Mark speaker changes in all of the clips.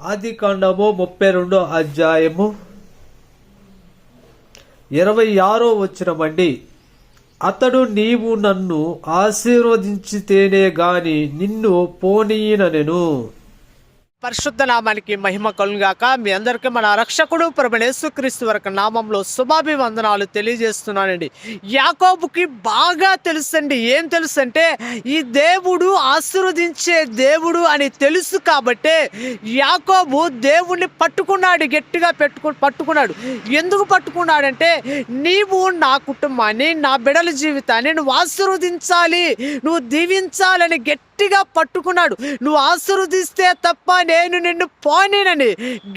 Speaker 1: ఆది కాండము ముప్పై రెండో అధ్యాయము ఇరవై ఆరో వచ్చినమండి అతడు నీవు నన్ను ఆశీర్వదించితేనే గాని నిన్ను పోనీయనెను
Speaker 2: పరిశుద్ధ నామానికి మహిమ కలుగాక. మీ అందరికీ మన రక్షకుడు ప్రభనేసు క్రీస్తు వరకు నామంలో శుభాభివందనాలు తెలియజేస్తున్నానండి. యాకోబుకి బాగా తెలుసండి. ఏం తెలుసు అంటే ఈ దేవుడు ఆశీర్వదించే దేవుడు అని తెలుసు కాబట్టే యాకోబు దేవుణ్ణి పట్టుకున్నాడు గట్టిగా పెట్టుకు పట్టుకున్నాడు. ఎందుకు పట్టుకున్నాడంటే నీవు నా కుటుంబాన్ని నా బిడల జీవితాన్ని నువ్వు ఆశీర్వదించాలి నువ్వు దీవించాలని గట్టిగా పట్టుకున్నాడు. నువ్వు ఆశీర్వదిస్తే తప్ప నేను నిన్ను పోనేనని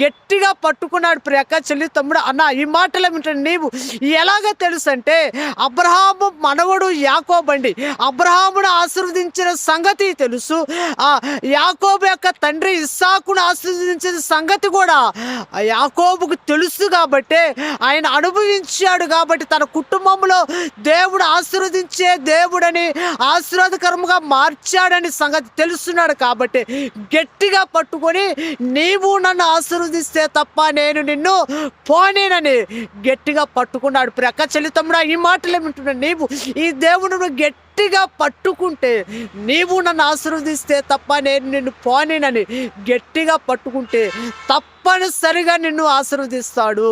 Speaker 2: గట్టిగా పట్టుకున్నాడు ప్రియక్క చెల్లి తమ్ముడు. అన్న ఈ మాటలు ఏమిటండి నీవు ఎలాగ తెలుసు అంటే అబ్రహాము మనవడు యాకోబండి అబ్రహామును ఆశీర్వదించిన సంగతి తెలుసు. ఆ యాకోబు యొక్క తండ్రి ఇస్సాకును ఆశీర్వదించిన సంగతి కూడా యాకోబుకు తెలుసు కాబట్టి ఆయన అనుభవించాడు కాబట్టి తన కుటుంబంలో దేవుడు ఆశీర్వదించే దేవుడని ఆశీర్వాదకరముగా మార్చాడని సంగతి తెలుస్తున్నాడు కాబట్టి గట్టిగా పట్టుకొని నీవు నన్ను ఆశీర్వదిస్తే తప్ప నేను నిన్ను పోనేనని గట్టిగా పట్టుకున్నాడు. ప్రక్క చెల్లితమ్ముడా ఈ మాటలు ఏమింటున్నా నీవు ఈ దేవుడు గట్టిగా పట్టుకుంటే నీవు నన్ను ఆశీర్వదిస్తే తప్ప నేను నిన్ను పోనేనని గట్టిగా పట్టుకుంటే తప్పనిసరిగా నిన్ను ఆశీర్వదిస్తాడు.